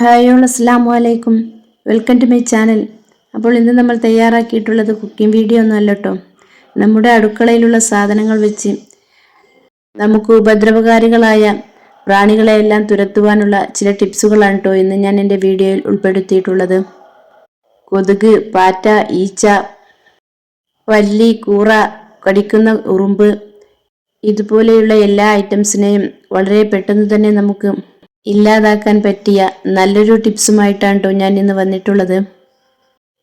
Hi all അസ്സാം വലൈക്കും welcome to my channel. അപ്പോൾ ഇന്ന് നമ്മൾ തയ്യാറാക്കിയിട്ടുള്ളത് കുക്കിംഗ് വീഡിയോ ഒന്നും കേട്ടോ നമ്മുടെ അടുക്കളയിലുള്ള സാധനങ്ങൾ വെച്ച് നമുക്ക് ഉപദ്രവകാരികളായ പ്രാണികളെയെല്ലാം തുരത്തുവാനുള്ള ചില ടിപ്സുകളാണ് കേട്ടോ ഇന്ന് ഞാൻ എന്റെ വീഡിയോയിൽ ഉൾപ്പെടുത്തിയിട്ടുള്ളത്. കൊതുക് പാറ്റ ഈച്ച വല്ലി കൂറ കടിക്കുന്ന ഉറുമ്പ് ഇതുപോലെയുള്ള എല്ലാ ഐറ്റംസിനെയും വളരെ പെട്ടെന്ന് തന്നെ നമുക്ക് ഇല്ലാതാക്കാൻ പറ്റിയ നല്ലൊരു ടിപ്സുമായിട്ടാണ് കേട്ടോ ഞാൻ ഇന്ന് വന്നിട്ടുള്ളത്.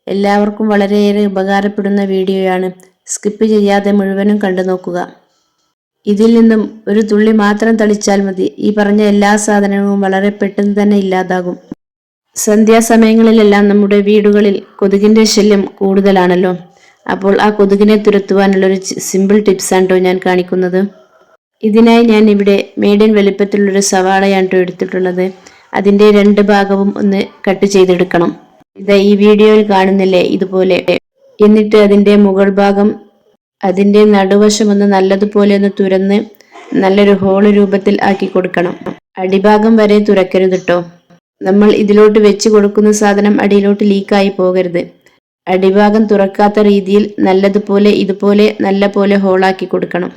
എല്ലാവർക്കും വളരെയേറെ ഉപകാരപ്പെടുന്ന വീഡിയോയാണ്. സ്കിപ്പ് ചെയ്യാതെ മുഴുവനും കണ്ടു നോക്കുക. ഇതിൽ നിന്നും ഒരു തുള്ളി മാത്രം തളിച്ചാൽ മതി. ഈ പറഞ്ഞ എല്ലാ സാധനങ്ങളും വളരെ പെട്ടെന്ന് തന്നെ ഇല്ലാതാകും. സന്ധ്യാസമയങ്ങളിലെല്ലാം നമ്മുടെ വീടുകളിൽ കൊതുകിന്റെ ശല്യം കൂടുതലാണല്ലോ. അപ്പോൾ ആ കൊതുകിനെ തുരത്തുവാനുള്ള ഒരു സിമ്പിൾ ടിപ്സാണ് കേട്ടോ ഞാൻ കാണിക്കുന്നത്. ഇതിനായി ഞാൻ ഇവിടെ മീഡിയം വലിപ്പത്തിലുള്ളൊരു സവാളയാണ് എടുത്തിട്ടുള്ളത്. അതിന്റെ രണ്ട് ഭാഗവും ഒന്ന് കട്ട് ചെയ്തെടുക്കണം. ഇത് ഈ വീഡിയോയിൽ കാണുന്നില്ലേ ഇതുപോലെ. എന്നിട്ട് അതിന്റെ മുകൾ ഭാഗം അതിന്റെ നടുവശം ഒന്ന് നല്ലതുപോലെ ഒന്ന് തുരന്ന് നല്ലൊരു ഹോൾ രൂപത്തിൽ ആക്കി കൊടുക്കണം. അടിഭാഗം വരെ തുറക്കരുത് കേട്ടോ നമ്മൾ ഇതിലോട്ട് വെച്ച് കൊടുക്കുന്ന സാധനം അടിയിലോട്ട് ലീക്കായി പോകരുത്. അടിഭാഗം തുറക്കാത്ത രീതിയിൽ നല്ലതുപോലെ ഇതുപോലെ നല്ല പോലെ ഹോളാക്കി കൊടുക്കണം.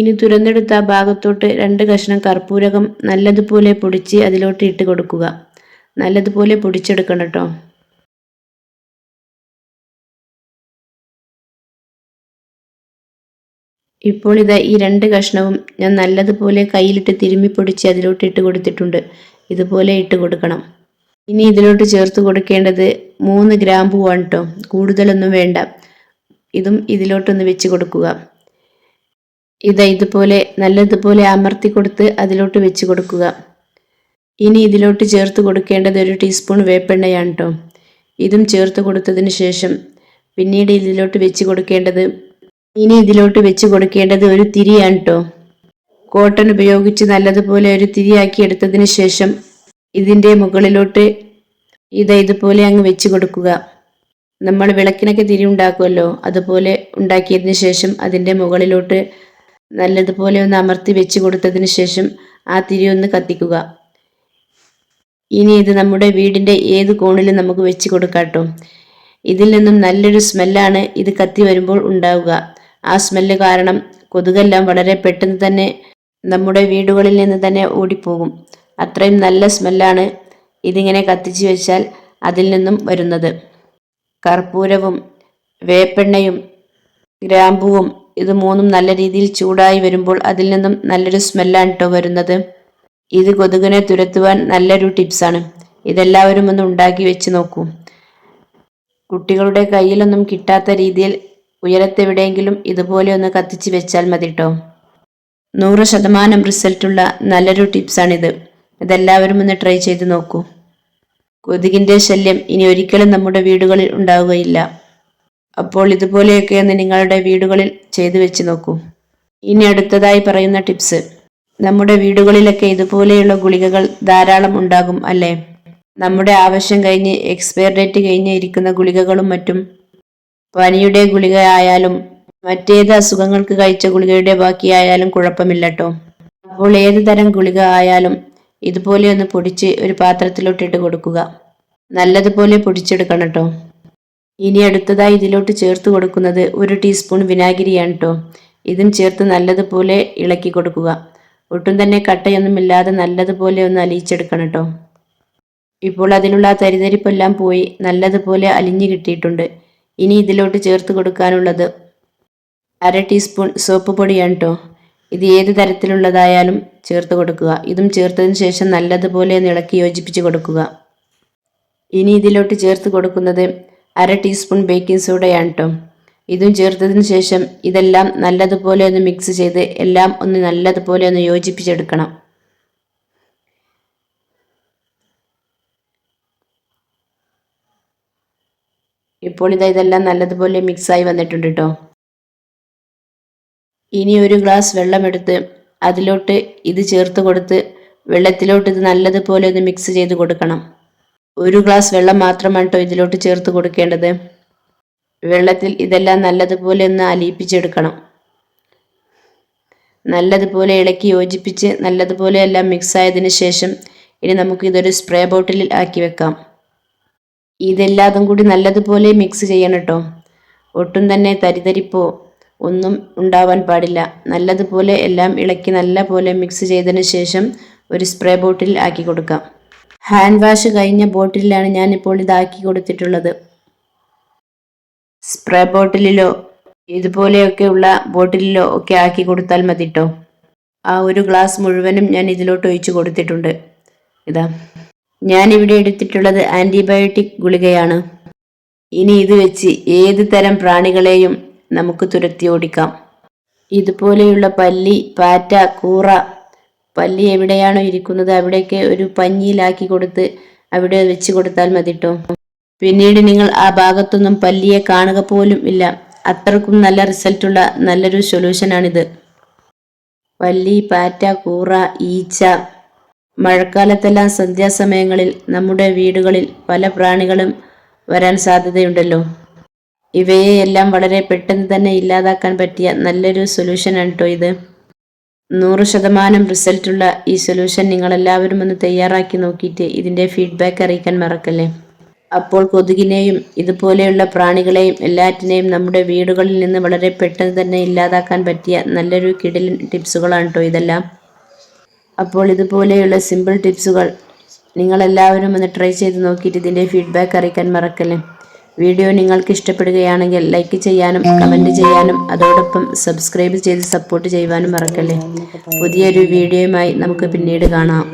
ഇനി തുരന്നെടുത്ത ആ ഭാഗത്തോട്ട് രണ്ട് കഷ്ണം കർപ്പൂരകം നല്ലതുപോലെ പൊടിച്ച് അതിലോട്ട് ഇട്ട് കൊടുക്കുക. നല്ലതുപോലെ പൊടിച്ചെടുക്കണം കേട്ടോ ഇപ്പോൾ ഇതാ ഈ രണ്ട് കഷ്ണവും ഞാൻ നല്ലതുപോലെ കയ്യിലിട്ട് തിരുമ്മി പൊടിച്ച് അതിലോട്ട് ഇട്ട് കൊടുത്തിട്ടുണ്ട്. ഇതുപോലെ ഇട്ട് കൊടുക്കണം. ഇനി ഇതിലോട്ട് ചേർത്ത് കൊടുക്കേണ്ടത് മൂന്ന് ഗ്രാമ്പുവാണ് കേട്ടോ കൂടുതലൊന്നും വേണ്ട. ഇതും ഇതിലോട്ടൊന്ന് വെച്ച് കൊടുക്കുക. ഇത് ഇതുപോലെ നല്ലതുപോലെ അമർത്തി കൊടുത്ത് അതിലോട്ട് വെച്ച് കൊടുക്കുക. ഇനി ഇതിലോട്ട് ചേർത്ത് കൊടുക്കേണ്ടത് ഒരു ടീസ്പൂൺ വേപ്പെണ്ണയാണ് കേട്ടോ ഇതും ചേർത്ത് കൊടുത്തതിന് ശേഷം പിന്നീട് ഇതിലോട്ട് വെച്ച് കൊടുക്കേണ്ടത് ഇനി ഇതിലോട്ട് വെച്ച് കൊടുക്കേണ്ടത് ഒരു തിരിയാണ് കേട്ടോ കോട്ടൺ ഉപയോഗിച്ച് നല്ലതുപോലെ ഒരു തിരിയാക്കി എടുത്തതിന് ശേഷം ഇതിന്റെ മുകളിലോട്ട് ഇത് ഇതുപോലെ അങ്ങ് വെച്ച് കൊടുക്കുക. നമ്മൾ വിളക്കിനൊക്കെ തിരി ഉണ്ടാക്കുമല്ലോ അതുപോലെ ഉണ്ടാക്കിയതിന് ശേഷം അതിന്റെ മുകളിലോട്ട് നല്ലതുപോലെ ഒന്ന് അമർത്തി വെച്ച് കൊടുത്തതിന് ശേഷം ആ തിരി ഒന്ന് കത്തിക്കുക. ഇനി ഇത് നമ്മുടെ വീടിന്റെ ഏത് കോണിലും നമുക്ക് വെച്ച് കൊടുക്കാട്ടോ. ഇതിൽ നിന്നും നല്ലൊരു സ്മെല്ലാണ് ഇത് കത്തി വരുമ്പോൾ ഉണ്ടാവുക. ആ സ്മെല്ല് കാരണം കൊതുകെല്ലാം വളരെ പെട്ടെന്ന് തന്നെ നമ്മുടെ വീടുകളിൽ നിന്ന് തന്നെ ഓടിപ്പോകും. അത്രയും നല്ല സ്മെല്ലാണ് ഇതിങ്ങനെ കത്തിച്ച് വെച്ചാൽ അതിൽ നിന്നും വരുന്നത്. കർപ്പൂരവും വേപ്പെണ്ണയും ഗ്രാമ്പുവും ഇത് മൂന്നും നല്ല രീതിയിൽ ചൂടായി വരുമ്പോൾ അതിൽ നിന്നും നല്ലൊരു സ്മെല്ലാണ് കേട്ടോ വരുന്നത്. ഇത് കൊതുകിനെ തുരത്തുവാൻ നല്ലൊരു ടിപ്സാണ് ഇതെല്ലാവരും ഒന്ന് ഉണ്ടാക്കി വെച്ച് നോക്കൂ. കുട്ടികളുടെ കയ്യിലൊന്നും കിട്ടാത്ത രീതിയിൽ ഉയരത്തെവിടെയെങ്കിലും ഇതുപോലെ ഒന്ന് കത്തിച്ച് വെച്ചാൽ മതി കേട്ടോ നൂറ് ശതമാനം റിസൾട്ടുള്ള നല്ലൊരു ടിപ്സാണിത് ഇതെല്ലാവരും ഒന്ന് ട്രൈ ചെയ്ത് നോക്കൂ. കൊതുകിന്റെ ശല്യം ഇനി ഒരിക്കലും നമ്മുടെ വീടുകളിൽ ഉണ്ടാവുകയില്ല. അപ്പോൾ ഇതുപോലെയൊക്കെ ഒന്ന് നിങ്ങളുടെ വീടുകളിൽ ചെയ്തു വെച്ച് നോക്കൂ. ഇനി അടുത്തതായി പറയുന്ന ടിപ്സ്. നമ്മുടെ വീടുകളിലൊക്കെ ഇതുപോലെയുള്ള ഗുളികകൾ ധാരാളം ഉണ്ടാകും അല്ലേ? നമ്മുടെ ആവശ്യം കഴിഞ്ഞ് എക്സ്പയർ ഡേറ്റ് കഴിഞ്ഞ് ഇരിക്കുന്ന ഗുളികകളും മറ്റും പനിയുടെ ഗുളിക ആയാലും മറ്റേത് അസുഖങ്ങൾക്ക് കഴിച്ച ഗുളികയുടെ ബാക്കിയായാലും കുഴപ്പമില്ലട്ടോ അപ്പോൾ ഏത് തരം ഗുളിക ആയാലും ഇതുപോലെ ഒന്ന് പൊടിച്ച് ഒരു പാത്രത്തിലോട്ടിട്ട് കൊടുക്കുക. നല്ലതുപോലെ പൊടിച്ചെടുക്കണം കേട്ടോ ഇനി അടുത്തതായി ഇതിലോട്ട് ചേർത്ത് കൊടുക്കുന്നത് ഒരു ടീസ്പൂൺ വിനാഗിരിയാണ് കേട്ടോ ഇതും ചേർത്ത് നല്ലതുപോലെ ഇളക്കി കൊടുക്കുക. ഒട്ടും തന്നെ കട്ടയൊന്നുമില്ലാതെ നല്ലതുപോലെ ഒന്ന് അലിയിച്ചെടുക്കണം കേട്ടോ ഇപ്പോൾ അതിലുള്ള തരിതരിപ്പെല്ലാം പോയി നല്ലതുപോലെ അലിഞ്ഞു കിട്ടിയിട്ടുണ്ട്. ഇനി ഇതിലോട്ട് ചേർത്ത് കൊടുക്കാനുള്ളത് അര ടീസ്പൂൺ സോപ്പ് പൊടിയാണ് കേട്ടോ ഇത് ഏത് തരത്തിലുള്ളതായാലും ചേർത്ത് കൊടുക്കുക. ഇതും ചേർത്തതിന് ശേഷം നല്ലതുപോലെ ഒന്ന് ഇളക്കി യോജിപ്പിച്ച് കൊടുക്കുക. ഇനി ഇതിലോട്ട് ചേർത്ത് കൊടുക്കുന്നത് അര ടീസ്പൂൺ ബേക്കിംഗ് സോഡയാണ് കേട്ടോ ഇതും ചേർത്തതിന് ശേഷം ഇതെല്ലാം നല്ലതുപോലെ ഒന്ന് മിക്സ് ചെയ്ത് എല്ലാം ഒന്ന് നല്ലതുപോലെ ഒന്ന് യോജിപ്പിച്ചെടുക്കണം. ഇപ്പോൾ ഇതാ ഇതെല്ലാം നല്ലതുപോലെ മിക്സായി വന്നിട്ടുണ്ട് കേട്ടോ ഇനി ഒരു ഗ്ലാസ് വെള്ളമെടുത്ത് അതിലോട്ട് ഇത് ചേർത്ത് കൊടുത്ത് വെള്ളത്തിലോട്ട് ഇത് നല്ലതുപോലെ ഒന്ന് മിക്സ് ചെയ്ത് കൊടുക്കണം. ഒരു ഗ്ലാസ് വെള്ളം മാത്രമാണ് കേട്ടോ ഇതിലോട്ട് ചേർത്ത് കൊടുക്കേണ്ടത്. വെള്ളത്തിൽ ഇതെല്ലാം നല്ലതുപോലെ ഒന്ന് അലിയിപ്പിച്ചെടുക്കണം. നല്ലതുപോലെ ഇളക്കി യോജിപ്പിച്ച് നല്ലതുപോലെ എല്ലാം മിക്സ് ആയതിനു ശേഷം ഇനി നമുക്ക് ഇതൊരു സ്പ്രേ ബോട്ടിലിൽ ആക്കി വെക്കാം. ഇതെല്ലാതും കൂടി നല്ലതുപോലെ മിക്സ് ചെയ്യണം കേട്ടോ ഒട്ടും തന്നെ തരിതരിപ്പോ ഒന്നും ഉണ്ടാവാൻ പാടില്ല. നല്ലതുപോലെ എല്ലാം ഇളക്കി നല്ല പോലെ മിക്സ് ചെയ്തതിനു ശേഷം ഒരു സ്പ്രേ ബോട്ടിൽ ആക്കി കൊടുക്കാം. ഹാൻഡ് വാഷ് കഴിഞ്ഞ ബോട്ടിലാണ് ഞാൻ ഇപ്പോൾ ഇതാക്കി കൊടുത്തിട്ടുള്ളത്. സ്പ്രേ ബോട്ടിലിലോ ഇതുപോലെയൊക്കെയുള്ള ബോട്ടിലിലോ ഒക്കെ ആക്കി കൊടുത്താൽ മതി കേട്ടോ ആ ഒരു ഗ്ലാസ് മുഴുവനും ഞാൻ ഇതിലോട്ട് ഒഴിച്ച് കൊടുത്തിട്ടുണ്ട്. ഇതാ. ഞാൻ ഇവിടെ എടുത്തിട്ടുള്ളത് ആന്റിബയോട്ടിക് ഗുളികയാണ്. ഇനി ഇത് വെച്ച് ഏത് തരം പ്രാണികളെയും നമുക്ക് തുരത്തി ഓടിക്കാം. ഇതുപോലെയുള്ള പല്ലി പാറ്റ കൂറ പല്ലി എവിടെയാണോ ഇരിക്കുന്നത് അവിടെയൊക്കെ ഒരു പഞ്ഞിയിലാക്കി കൊടുത്ത് അവിടെ വെച്ച് കൊടുത്താൽ മതിട്ടോ പിന്നീട് നിങ്ങൾ ആ ഭാഗത്തൊന്നും പല്ലിയെ കാണുക പോലും ഇല്ല. അത്രക്കും നല്ല റിസൾട്ടുള്ള നല്ലൊരു സൊല്യൂഷനാണിത് പല്ലി പാറ്റ കൂറ ഈച്ച മഴക്കാലത്തെല്ലാം സന്ധ്യാസമയങ്ങളിൽ നമ്മുടെ വീടുകളിൽ പല പ്രാണികളും വരാൻ സാധ്യതയുണ്ടല്ലോ. ഇവയെയെല്ലാം വളരെ പെട്ടെന്ന് തന്നെ ഇല്ലാതാക്കാൻ പറ്റിയ നല്ലൊരു സൊല്യൂഷനാണ് കേട്ടോ ഇത്. നൂറ് ശതമാനം റിസൾട്ടുള്ള ഈ സൊല്യൂഷൻ നിങ്ങൾ എല്ലാവരും ഒന്ന് തയ്യാറാക്കി നോക്കിയിട്ട് ഇതിന്റെ ഫീഡ്ബാക്ക് അറിയിക്കാൻ മറക്കല്ലേ? അപ്പോൾ കൊതുകിനെയും ഇതുപോലെയുള്ള പ്രാണികളെയും എല്ലാറ്റിനെയും നമ്മുടെ വീടുകളിൽ നിന്ന് വളരെ പെട്ടെന്ന് തന്നെ ഇല്ലാതാക്കാൻ പറ്റിയ നല്ലൊരു കിടിലൻ ടിപ്സുകളാണ് കേട്ടോ ഇതെല്ലാം. അപ്പോൾ ഇതുപോലെയുള്ള സിമ്പിൾ ടിപ്സുകൾ നിങ്ങളെല്ലാവരും ഒന്ന് ട്രൈ ചെയ്ത് നോക്കിയിട്ട് ഇതിന്റെ ഫീഡ്ബാക്ക് അറിയിക്കാൻ മറക്കല്ലേ? വീഡിയോ നിങ്ങൾക്ക് ഇഷ്ടപ്പെടുകയാണെങ്കിൽ ലൈക്ക് ചെയ്യാനും കമന്റ് ചെയ്യാനും അതോടൊപ്പം സബ്സ്ക്രൈബ് ചെയ്ത് സപ്പോർട്ട് ചെയ്യുവാനും മറക്കല്ലേ. പുതിയൊരു വീഡിയോയുമായി നമുക്ക് പിന്നീട് കാണാം.